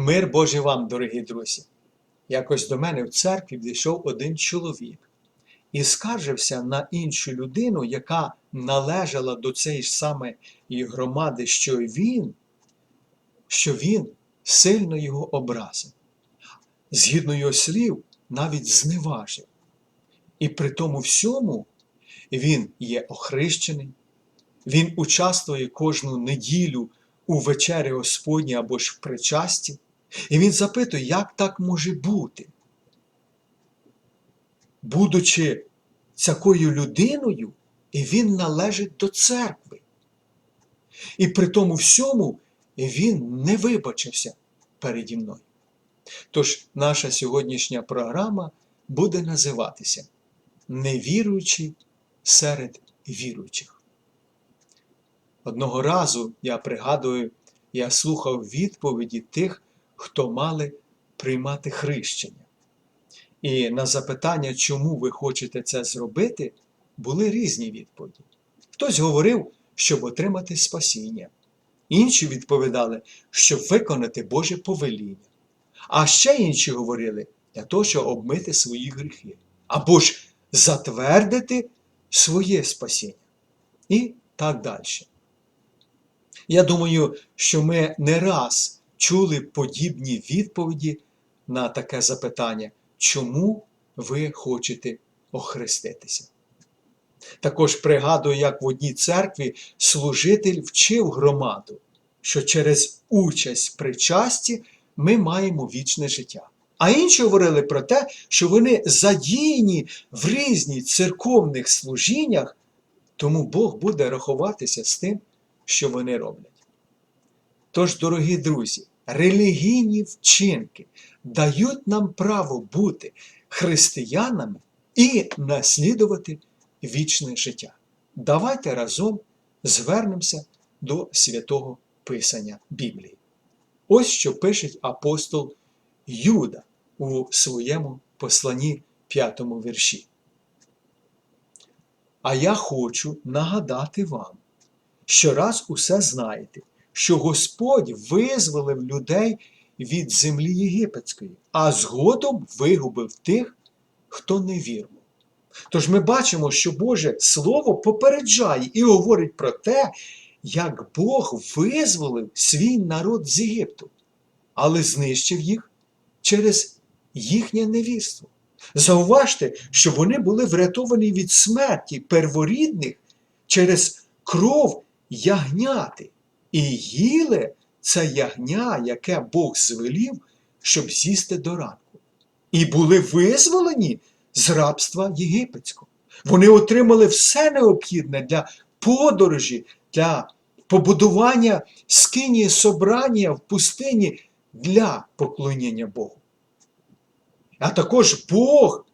Мир Божий вам, дорогі друзі. Якось до мене в церкві дійшов один чоловік і скаржився на іншу людину, яка належала до цієї ж самої громади, що він, що він сильно його образив. Згідно його слів, навіть зневажив. І при тому всьому він є охрещений, він участвує кожну неділю у вечері Господній або ж в причасті. І він запитує, як так може бути? Будучи такою людиною, і він належить до церкви. І при тому всьому він не вибачився переді мною. Тож наша сьогоднішня програма буде називатися Невіруючі серед віруючих. Одного разу я пригадую, я слухав відповіді тих, хто мали приймати хрещення. І на запитання, чому ви хочете це зробити, були різні відповіді. Хтось говорив, щоб отримати спасіння. Інші відповідали, щоб виконати Боже повеління. А ще інші говорили для того, щоб обмити свої гріхи. Або ж затвердити своє спасіння. І так далі. Я думаю, що ми не раз чули подібні відповіді на таке запитання, чому ви хочете охреститися. Також пригадую, як в одній церкві служитель вчив громаду, що через участь при часті ми маємо вічне життя. А інші говорили про те, що вони задіяні в різні церковних служіннях, тому Бог буде рахуватися з тим, що вони роблять. Тож, дорогі друзі, релігійні вчинки дають нам право бути християнами і наслідувати вічне життя. Давайте разом звернемося до святого Писання Біблії. Ось що пише апостол Юда у своєму посланні п'ятому вірші. А я хочу нагадати вам, що раз усе знаєте, що Господь визволив людей від землі єгипетської, а згодом вигубив тих, хто не вірив. Тож ми бачимо, що Боже Слово попереджає і говорить про те, як Бог визволив свій народ з Єгипту, але знищив їх через їхнє невірство. Зауважте, що вони були врятовані від смерті перворідних через кров ягняти, і їли це ягня, яке Бог звелів, щоб з'їсти до ранку. І були визволені з рабства єгипетського. Вони отримали все необхідне для подорожі, для побудування скинії собрання в пустині для поклоніння Богу. А також Бог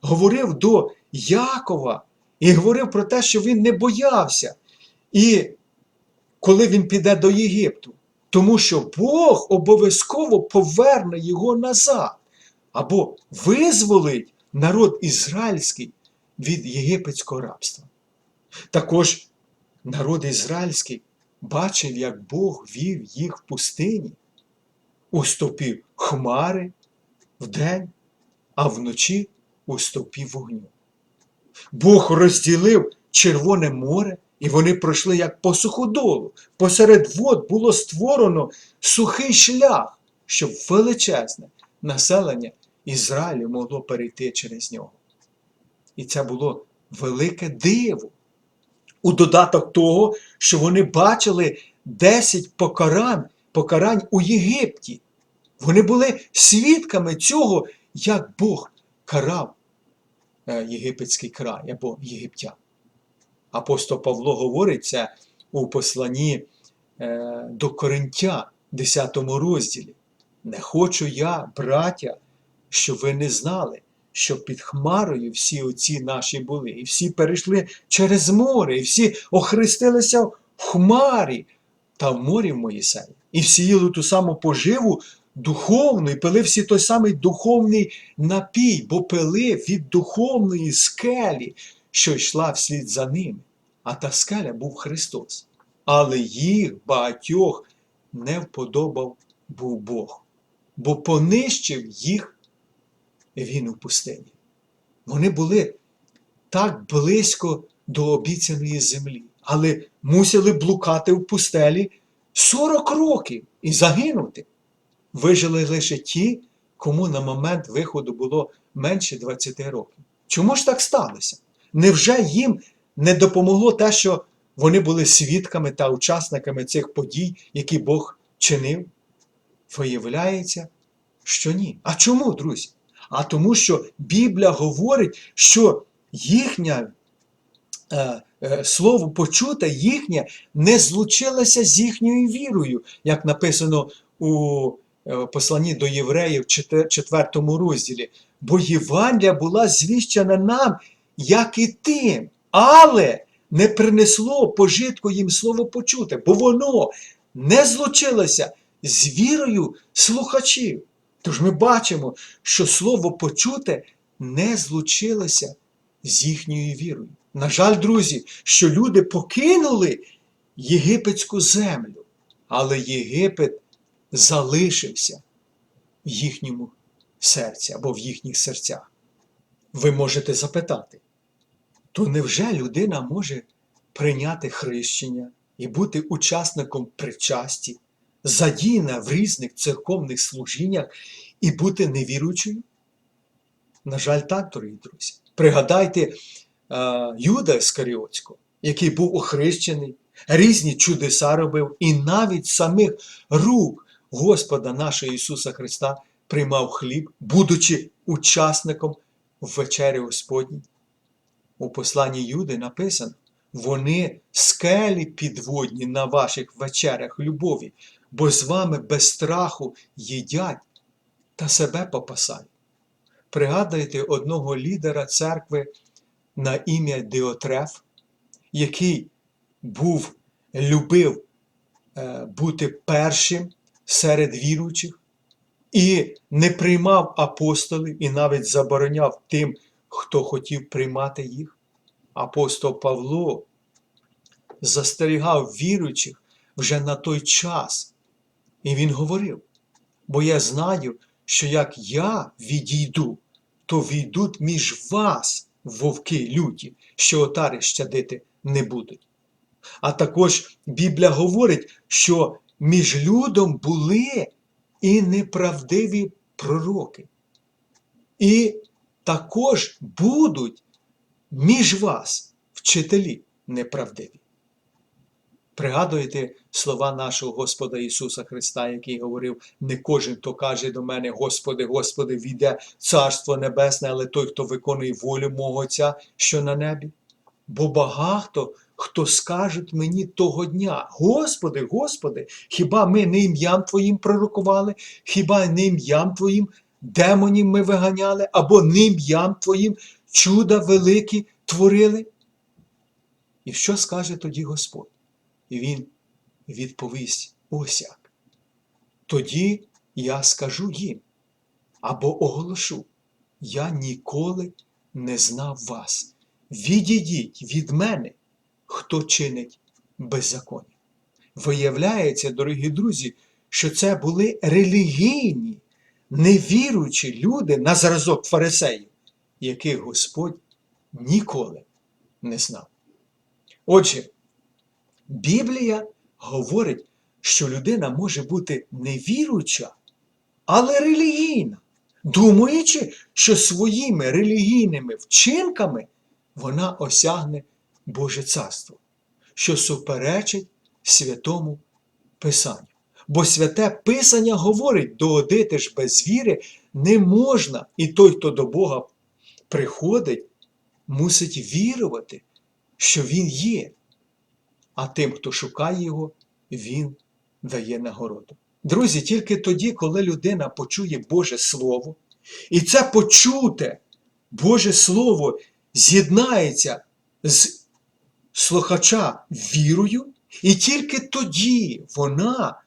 говорив до Якова і говорив про те, що він не боявся. І коли він піде до Єгипту, тому що Бог обов'язково поверне його назад або визволить народ ізраїльський від єгипетського рабства. Також народ ізраїльський бачив, як Бог вів їх в пустині, у стопі хмари вдень, а вночі у стопі вогню. Бог розділив Червоне море, і вони пройшли як по суходолу. Посеред вод було створено сухий шлях, щоб величезне населення Ізраїлю могло перейти через нього. І це було велике диво. У додаток того, що вони бачили 10 покарань, покарань у Єгипті. Вони були свідками цього, як Бог карав е, єгипетський край або єгиптян. Апостол Павло говорить це у посланні е, до Коринтян, 10 розділі. Не хочу я, браття, щоб ви не знали, що під Хмарою всі оці наші були, і всі перейшли через море, і всі охрестилися в Хмарі та в морі в Моїсеї. І всі їли ту саму поживу духовну, і пили всі той самий духовний напій, бо пили від духовної скелі, що йшла вслід за ними. А та скеля був Христос. Але їх багатьох не вподобав був Бог. бо понищив їх він у пустині. Вони були так близько до обіцяної землі, але мусили блукати в пустелі 40 років і загинути. Вижили лише ті, кому на момент виходу було менше 20 років. Чому ж так сталося? Невже їм не допомогло те, що вони були свідками та учасниками цих подій, які Бог чинив? Виявляється, що ні. А чому, друзі? А тому, що Біблія говорить, що їхнє е, е, слово почуте, їхнє не злучилося з їхньою вірою, як написано у е, посланні до євреїв, 4 розділі. Бо Євангелія була звіщена нам, як і тим, але не принесло пожитку їм слово почуте, бо воно не злучилося з вірою слухачів. Тож ми бачимо, що слово почуте не злучилося з їхньою вірою. На жаль, друзі, що люди покинули єгипетську землю, але Єгипет залишився в їхньому серці або в їхніх серцях. Ви можете запитати, то невже людина може прийняти хрещення і бути учасником причасті, задіяна в різних церковних служіннях і бути невіруючою? На жаль, так, дорогі друзі. Пригадайте е, Юда Іскаріотського, який був охрещений, різні чудеса робив, і навіть самих рук Господа нашого Ісуса Христа приймав хліб, будучи учасником вечері Господній. У посланні Юди написано: вони скелі підводні на ваших вечерях любові, бо з вами без страху їдять та себе попасають. Пригадайте одного лідера церкви на ім'я Деотреф, який був, любив е, бути першим серед віруючих і не приймав апостолів і навіть забороняв тим, хто хотів приймати їх. Апостол Павло застерігав віруючих вже на той час. І він говорив: бо я знаю, що як я відійду, то війдуть між вас вовки люті, що отари щадити не будуть. А також Біблія говорить, що між людом були і неправдиві пророки. І також будуть між вас вчителі неправдиві. Пригадуєте слова нашого Господа Ісуса Христа, який говорив: не кожен, хто каже до мене, Господи, Господи, війде Царство Небесне, але той, хто виконує волю мого Отця, що на небі. Бо багато хто скажуть мені того дня: Господи, Господи, хіба ми не ім'ям Твоїм пророкували, хіба не ім'ям Твоїм демонів ми виганяли, або не ім'ям Твоїм чуда великі творили? І що скаже тоді Господь? І він відповість ось як. Тоді я скажу їм або оголошу, я ніколи не знав вас. Відійдіть від мене, хто чинить беззаконня. Виявляється, дорогі друзі, що це були релігійні, невіруючі люди на зразок фарисеїв, яких Господь ніколи не знав. Отже, Біблія говорить, що людина може бути невіруюча, але релігійна, думаючи, що своїми релігійними вчинками вона осягне Боже Царство, що суперечить святому Писанню. Бо святе Писання говорить, доодити ж без віри не можна, і той, хто до Бога приходить, мусить вірувати, що Він є а тим, хто шукає його, він дає нагороду. Друзі, тільки тоді, коли людина почує Боже Слово, і це почуте Боже Слово з'єднається з слухача вірою, і тільки тоді вона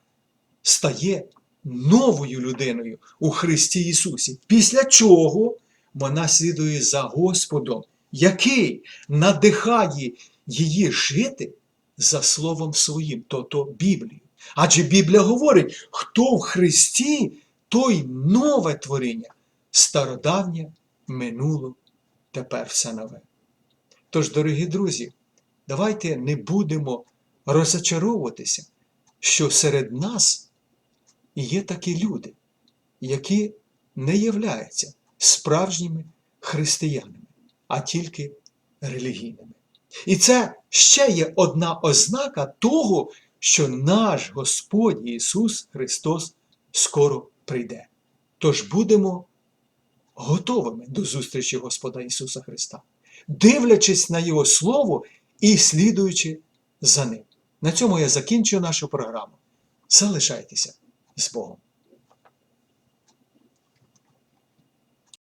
стає новою людиною у Христі Ісусі. Після чого вона слідує за Господом, який надихає її жити за Словом Своїм, тобто Біблією. Адже Біблія говорить, хто в Христі, то й нове творіння, стародавнє минуло, тепер все нове. Тож, дорогі друзі, давайте не будемо розочаровуватися, що серед нас є такі люди, які не являються справжніми християнами, а тільки релігійними. І це ще є одна ознака того, що наш Господь Ісус Христос скоро прийде. Тож будемо готовими до зустрічі Господа Ісуса Христа, дивлячись на Його Слово і слідуючи за Ним. На цьому я закінчую нашу програму. Залишайтеся з Богом.